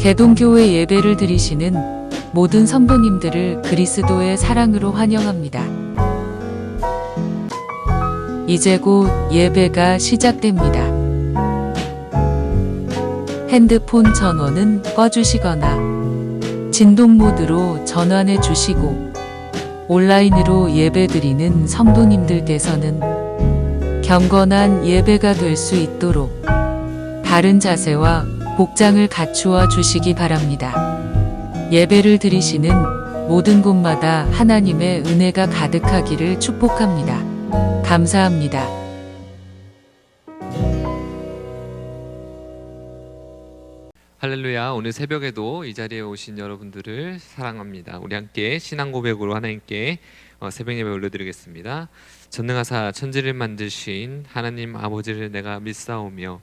개동교회 예배를 드리시는 모든 성도님들을 그리스도의 사랑으로 환영합니다. 이제 곧 예배가 시작됩니다. 핸드폰 전원은 꺼주시거나 진동 모드로 전환해 주시고 온라인으로 예배 드리는 성도님들께서는 경건한 예배가 될 수 있도록 바른 자세와 복장을 갖추어 주시기 바랍니다. 예배를 드리시는 모든 곳마다 하나님의 은혜가 가득하기를 축복합니다. 감사합니다. 할렐루야. 오늘 새벽에도 이 자리에 오신 여러분들을 사랑합니다. 우리 함께 신앙 고백으로 하나님께 어, 새벽 예배 올려드리겠습니다. 전능하사 천지를 만드신 하나님 아버지를 내가 믿사오며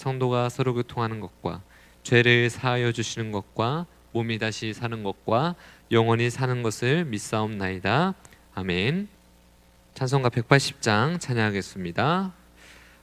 성도가 서로 교통하는 것과 죄를 사하여 주시는 것과 몸이 다시 사는 것과 영원히 사는 것을 믿사옵나이다 아멘 찬송가 180장 찬양하겠습니다.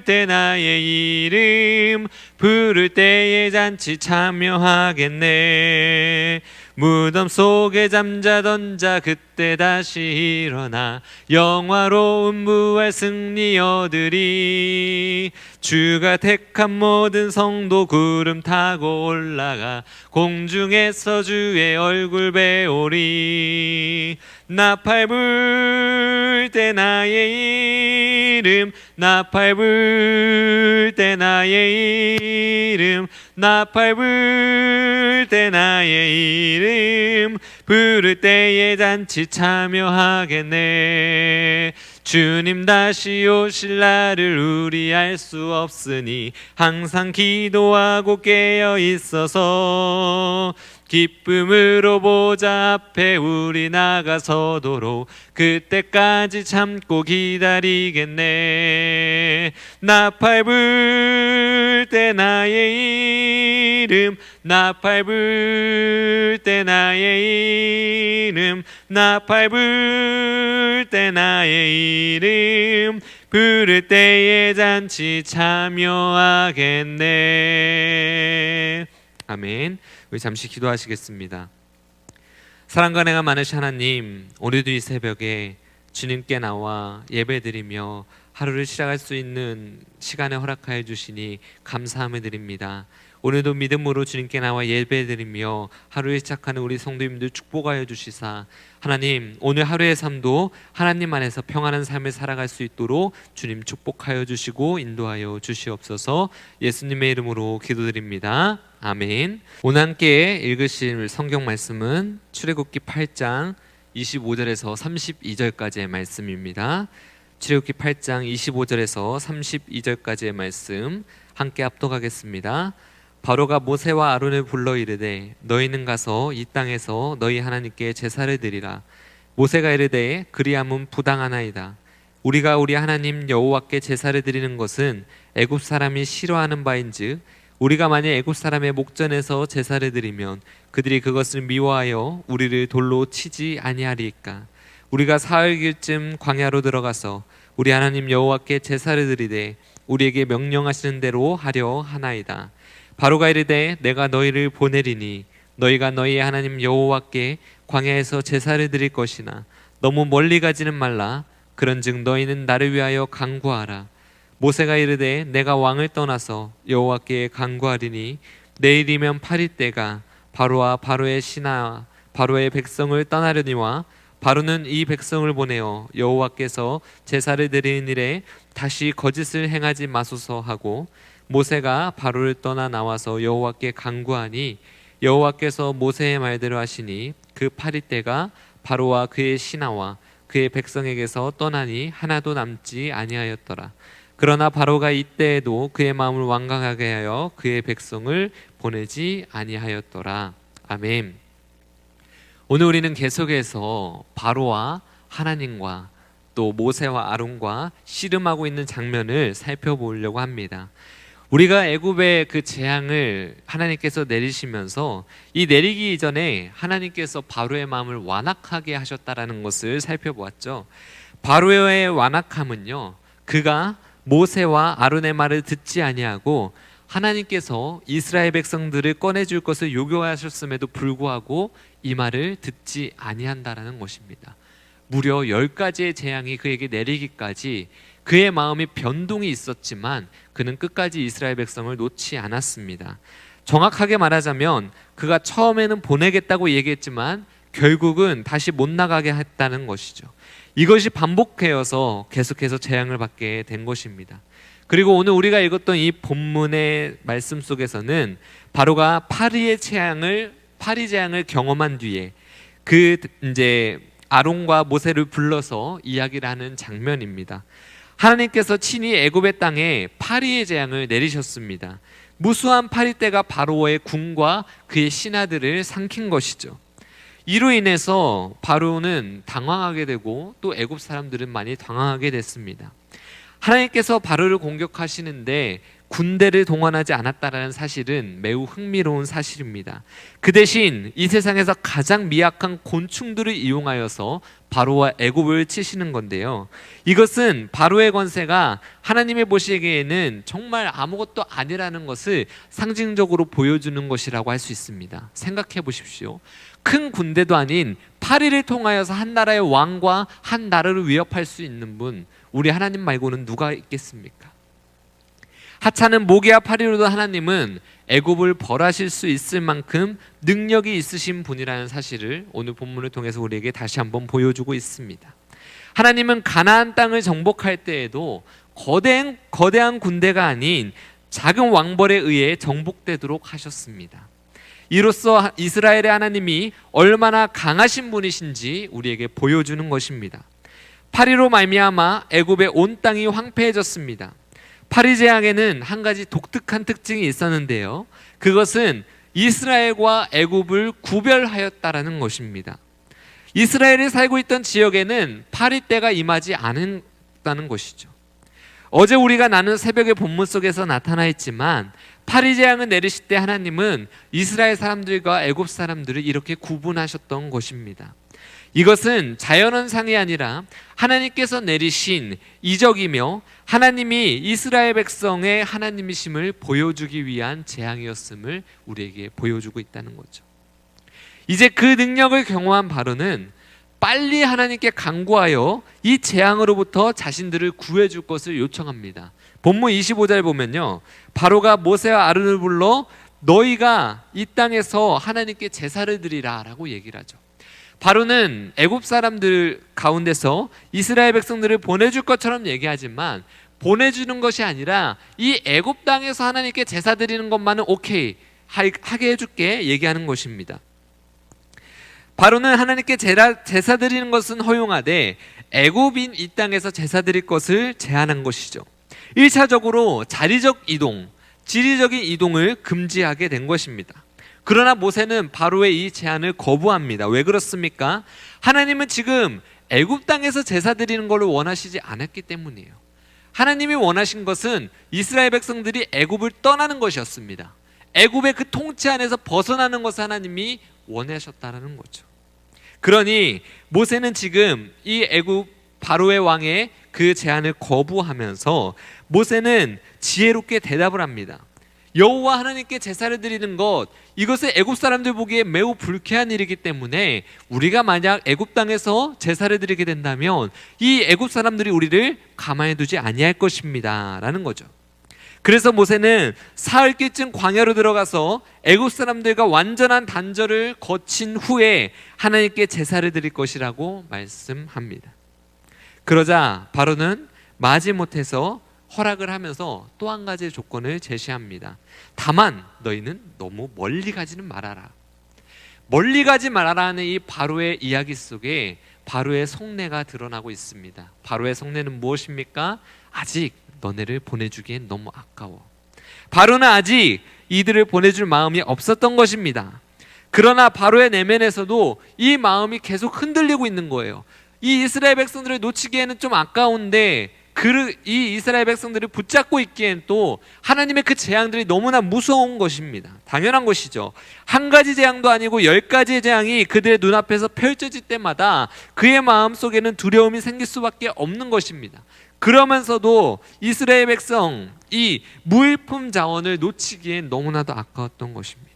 때 나의 이름 부를 때에 잔치 참여하겠네 무덤 속에 잠자던 자 그때 다시 일어나 영화로운 부활 승리 얻으리 주가 택한 모든 성도 구름 타고 올라가 공중에서 주의 얼굴 배우리. 나팔 불 때 나의 이름 나팔 불 때 나의 이름 나팔 불 때 나의 이름 부를 때에 잔치 참여하겠네. 주님 다시 오실 날을 우리 알 수 없으니 항상 기도하고 깨어 있어서 기쁨으로 보자 앞에 우리 나가서도록 그때까지 참고 기다리겠네. 나팔 불 때 나의 이름 나팔 불 때 나의 이름 나팔 불 때 나의 이름. 부를 때에 잔치 참여하겠네 아멘 우리 잠시 기도하시겠습니다 사랑과 내가 많으신 하나님 오늘도 이 새벽에 주님께 나와 예배드리며 하루를 시작할 수 있는 시간에 허락하여 주시니 감사함을 드립니다. 오늘도 믿음으로 주님께 나와 예배드리며 하루에 시작하는 우리 성도님들 축복하여 주시사 하나님 오늘 하루의 삶도 하나님 안에서 평안한 삶을 살아갈 수 있도록 주님 축복하여 주시고 인도하여 주시옵소서 예수님의 이름으로 기도드립니다. 아멘. 오늘 함께 읽으실 성경 말씀은 출애굽기 8장 25절에서 32절까지의 말씀입니다. 출애굽기 8장 25절에서 32절까지의 말씀 함께 합독하겠습니다. 바로가 모세와 아론을 불러 이르되 너희는 가서 이 땅에서 너희 하나님께 제사를 드리라. 모세가 이르되 그리함은 부당하나이다. 우리가 우리 하나님 여호와께 제사를 드리는 것은 애굽 사람이 싫어하는 바인즉 우리가 만약 애굽 사람의 목전에서 제사를 드리면 그들이 그것을 미워하여 우리를 돌로 치지 아니하리까? 우리가 사흘길쯤 광야로 들어가서 우리 하나님 여호와께 제사를 드리되 우리에게 명령하시는 대로 하려 하나이다. 바로가 이르되 내가 너희를 보내리니 너희가 너희 하나님 여호와께 광야에서 제사를 드릴 것이나 너무 멀리 가지는 말라. 그런즉 너희는 나를 위하여 간구하라 모세가 이르되 내가 왕을 떠나서 여호와께 간구하리니 내일이면 8일 때가 바로와 바로의 신하와 바로의 백성을 떠나려니와 바로는 이 백성을 보내어 여호와께서 제사를 드리는 일에 다시 거짓을 행하지 마소서 하고 모세가 바로를 떠나 나와서 여호와께 간구하니 여호와께서 모세의 말대로 하시니 그 파리 때가 바로와 그의 신하와 그의 백성에게서 떠나니 하나도 남지 아니하였더라. 그러나 바로가 이때에도 그의 마음을 완강하게 하여 그의 백성을 보내지 아니하였더라. 아멘. 오늘 우리는 계속해서 바로와 하나님과 또 모세와 아론과 씨름하고 있는 장면을 살펴보려고 합니다. 우리가 애굽의 그 재앙을 하나님께서 내리시면서 이 내리기 이전에 하나님께서 바로의 마음을 완악하게 하셨다라는 것을 살펴보았죠. 바로의 완악함은요. 그가 모세와 아론의 말을 듣지 아니하고 하나님께서 이스라엘 백성들을 꺼내 줄 것을 요구하셨음에도 불구하고 이 말을 듣지 아니한다라는 것입니다. 무려 열 가지의 재앙이 그에게 내리기까지 그의 마음이 변동이 있었지만 그는 끝까지 이스라엘 백성을 놓지 않았습니다. 정확하게 말하자면 그가 처음에는 보내겠다고 얘기했지만 결국은 다시 못 나가게 했다는 것이죠. 이것이 반복되어서 계속해서 재앙을 받게 된 것입니다. 그리고 오늘 우리가 읽었던 이 본문의 말씀 속에서는 바로가 파리의 재앙을 파리 재앙을 경험한 뒤에 그 이제 아론과 모세를 불러서 이야기를 하는 장면입니다. 하나님께서 친히 애굽의 땅에 파리의 재앙을 내리셨습니다. 무수한 파리 떼가 바로의 궁과 그의 신하들을 삼킨 것이죠. 이로 인해서 바로는 당황하게 되고 또 애굽 사람들은 많이 당황하게 됐습니다. 하나님께서 바로를 공격하시는데 군대를 동원하지 않았다라는 사실은 매우 흥미로운 사실입니다. 그 대신 이 세상에서 가장 미약한 곤충들을 이용하여서 바로와 애굽을 치시는 건데요. 이것은 바로의 권세가 하나님의 보시기에는 정말 아무것도 아니라는 것을 상징적으로 보여주는 것이라고 할 수 있습니다. 생각해 보십시오. 큰 군대도 아닌 파리를 통하여서 한 나라의 왕과 한 나라를 위협할 수 있는 분, 우리 하나님 말고는 누가 있겠습니까? 하찮은 모기와 파리로도 하나님은 애굽을 벌하실 수 있을 만큼 능력이 있으신 분이라는 사실을 오늘 본문을 통해서 우리에게 다시 한번 보여주고 있습니다. 하나님은 가나안 땅을 정복할 때에도 거대한 거대한 군대가 아닌 작은 왕벌에 의해 정복되도록 하셨습니다. 이로써 이스라엘의 하나님이 얼마나 강하신 분이신지 우리에게 보여주는 것입니다. 파리로 말미암아 애굽의 온 땅이 황폐해졌습니다. 파리 재앙에는 한 가지 독특한 특징이 있었는데요. 그것은 이스라엘과 애굽을 구별하였다라는 것입니다. 이스라엘이 살고 있던 지역에는 파리 때가 임하지 않았다는 것이죠. 어제 우리가 나눈 새벽의 본문 속에서 나타나 있지만 파리 재앙을 내리실 때 하나님은 이스라엘 사람들과 애굽 사람들을 이렇게 구분하셨던 것입니다. 이것은 자연현상이 아니라 하나님께서 내리신 이적이며 하나님이 이스라엘 백성의 하나님이심을 보여주기 위한 재앙이었음을 우리에게 보여주고 있다는 거죠. 이제 그 능력을 경험한 바로는 빨리 하나님께 간구하여 이 재앙으로부터 자신들을 구해 줄 것을 요청합니다. 본문 25절 보면요. 바로가 모세와 아론을 불러 너희가 이 땅에서 하나님께 제사를 드리라라고 얘기를 하죠. 바로는 애굽 사람들 가운데서 이스라엘 백성들을 보내 줄 것처럼 얘기하지만 보내주는 것이 아니라 이 애굽 땅에서 하나님께 제사 드리는 것만은 오케이 하게 해줄게 얘기하는 것입니다. 바로는 하나님께 제사, 제사 드리는 것은 허용하되 애굽인 이 땅에서 제사 드릴 것을 제한한 것이죠. 1차적으로 자리적 이동, 지리적인 이동을 금지하게 된 것입니다. 그러나 모세는 바로의 이 제안을 거부합니다. 왜 그렇습니까? 하나님은 지금 애굽 땅에서 제사 드리는 것을 원하시지 않았기 때문이에요. 하나님이 원하신 것은 이스라엘 백성들이 애굽을 떠나는 것이었습니다. 애굽의 그 통치 안에서 벗어나는 것을 하나님이 원하셨다라는 거죠. 그러니 모세는 지금 이 애굽 바로의 왕의 그 제안을 거부하면서 모세는 지혜롭게 대답을 합니다. 여호와 하나님께 제사를 드리는 것 이것은 애굽 사람들 보기에 매우 불쾌한 일이기 때문에 우리가 만약 애굽 땅에서 제사를 드리게 된다면 이 애굽 사람들이 우리를 가만히 두지 아니할 것입니다라는 거죠. 그래서 모세는 사흘길쯤 광야로 들어가서 애굽 사람들과 완전한 단절을 거친 후에 하나님께 제사를 드릴 것이라고 말씀합니다. 그러자 바로는 마지못해서 허락을 하면서 또 한 가지 조건을 제시합니다. 다만 너희는 너무 멀리 가지는 말아라. 멀리 가지 말아라는 이 바로의 이야기 속에 바로의 속내가 드러나고 있습니다. 바로의 속내는 무엇입니까? 아직 너네를 보내주기엔 너무 아까워. 바로는 아직 이들을 보내줄 마음이 없었던 것입니다. 그러나 바로의 내면에서도 이 마음이 계속 흔들리고 있는 거예요. 이 이스라엘 백성들을 놓치기에는 좀 아까운데 그, 이 이스라엘 백성들을 붙잡고 있기엔 또 하나님의 그 재앙들이 너무나 무서운 것입니다. 당연한 것이죠. 한 가지 재앙도 아니고 열 가지의 재앙이 그들의 눈앞에서 펼쳐질 때마다 그의 마음 속에는 두려움이 생길 수밖에 없는 것입니다. 그러면서도 이스라엘 백성 이 무일품 자원을 놓치기엔 너무나도 아까웠던 것입니다.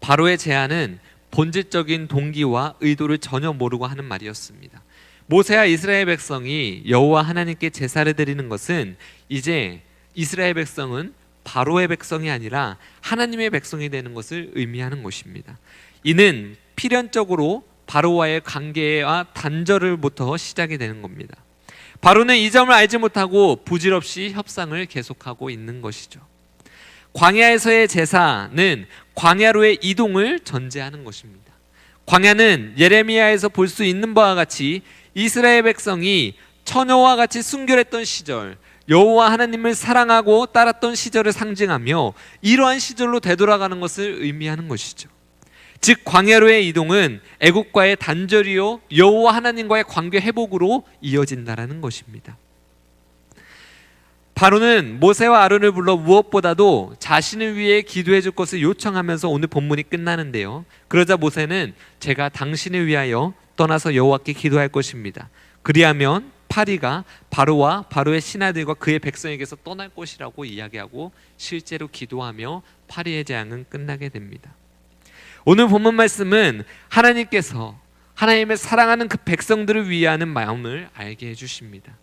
바로의 제안은 본질적인 동기와 의도를 전혀 모르고 하는 말이었습니다. 모세와 이스라엘 백성이 여호와 하나님께 제사를 드리는 것은 이제 이스라엘 백성은 바로의 백성이 아니라 하나님의 백성이 되는 것을 의미하는 것입니다. 이는 필연적으로 바로와의 관계와 단절을부터 시작이 되는 겁니다. 바로는 이 점을 알지 못하고 부질없이 협상을 계속하고 있는 것이죠. 광야에서의 제사는 광야로의 이동을 전제하는 것입니다. 광야는 예레미야에서 볼 수 있는 바와 같이 이스라엘 백성이 처녀와 같이 순결했던 시절, 여호와 하나님을 사랑하고 따랐던 시절을 상징하며 이러한 시절로 되돌아가는 것을 의미하는 것이죠. 즉 광야로의 이동은 애국과의 단절이요 여호와 하나님과의 관계 회복으로 이어진다라는 것입니다. 바로는 모세와 아론을 불러 무엇보다도 자신을 위해 기도해 줄 것을 요청하면서 오늘 본문이 끝나는데요. 그러자 모세는 제가 당신을 위하여 떠나서 여호와께 기도할 것입니다. 그리하면 파리가 바로와 바로의 신하들과 그의 백성에게서 떠날 것이라고 이야기하고 실제로 기도하며 파리의 재앙은 끝나게 됩니다. 오늘 본문 말씀은 하나님께서 하나님의 사랑하는 그 백성들을 위하는 마음을 알게 해주십니다.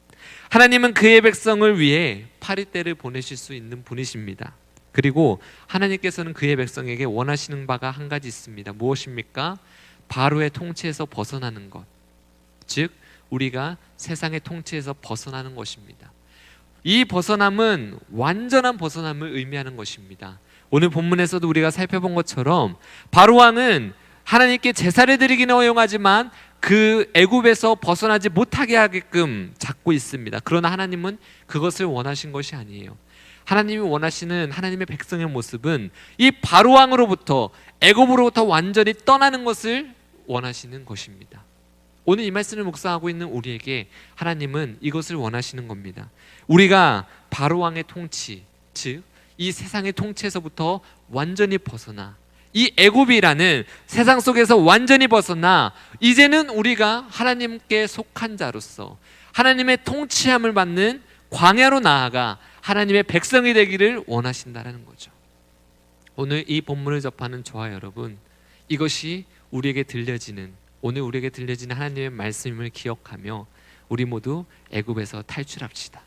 하나님은 그의 백성을 위해 파리 때를 보내실 수 있는 분이십니다. 그리고 하나님께서는 그의 백성에게 원하시는 바가 한 가지 있습니다. 무엇입니까? 바로의 통치에서 벗어나는 것. 즉 우리가 세상의 통치에서 벗어나는 것입니다. 이 벗어남은 완전한 벗어남을 의미하는 것입니다. 오늘 본문에서도 우리가 살펴본 것처럼 바로 왕은 하나님께 제사를 드리기는 허용하지만 그 애굽에서 벗어나지 못하게 하게끔 잡고 있습니다. 그러나 하나님은 그것을 원하신 것이 아니에요. 하나님이 원하시는 하나님의 백성의 모습은 이 바로 왕으로부터 애굽으로부터 완전히 떠나는 것을 원하시는 것입니다. 오늘 이 말씀을 묵상하고 있는 우리에게 하나님은 이것을 원하시는 겁니다. 우리가 바로 왕의 통치, 즉 이 세상의 통치에서부터 완전히 벗어나 이 애굽이라는 세상 속에서 완전히 벗어나 이제는 우리가 하나님께 속한 자로서 하나님의 통치함을 받는 광야로 나아가 하나님의 백성이 되기를 원하신다라는 거죠. 오늘 이 본문을 접하는 저와 여러분 이것이 우리에게 들려지는 오늘 우리에게 들려지는 하나님의 말씀을 기억하며 우리 모두 애굽에서 탈출합시다.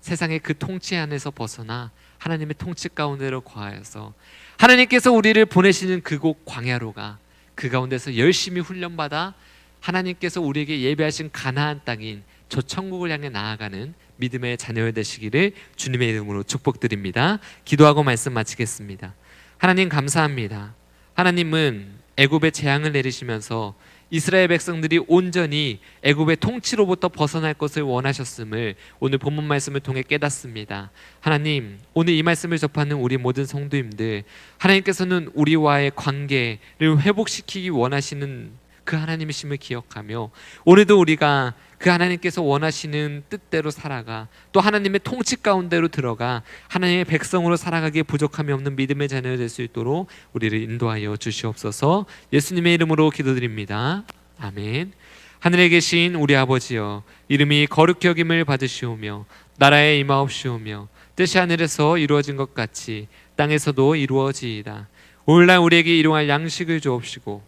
세상의 그 통치 안에서 벗어나 하나님의 통치 가운데로 거하여서 하나님께서 우리를 보내시는 그곳 광야로가 그 가운데서 열심히 훈련받아 하나님께서 우리에게 예배하신 가나안 땅인 저 천국을 향해 나아가는 믿음의 자녀 되시기를 주님의 이름으로 축복드립니다. 기도하고 말씀 마치겠습니다. 하나님 감사합니다. 하나님은 애굽에 재앙을 내리시면서 이스라엘 백성들이 온전히 애굽의 통치로부터 벗어날 것을 원하셨음을 오늘 본문 말씀을 통해 깨닫습니다. 하나님, 오늘 이 말씀을 접하는 우리 모든 성도님들, 하나님께서는 우리와의 관계를 회복시키기 원하시는 그 하나님이심을 기억하며 오늘도 우리가 그 하나님께서 원하시는 뜻대로 살아가 또 하나님의 통치 가운데로 들어가 하나님의 백성으로 살아가기에 부족함이 없는 믿음의 자녀 될수 있도록 우리를 인도하여 주시옵소서 예수님의 이름으로 기도드립니다. 아멘. 하늘에 계신 우리 아버지여 이름이 거룩히 여김을 받으시오며 나라에 임하옵시오며 뜻이 하늘에서 이루어진 것 같이 땅에서도 이루어지이다. 오늘날 우리에게 일용할 양식을 주옵시고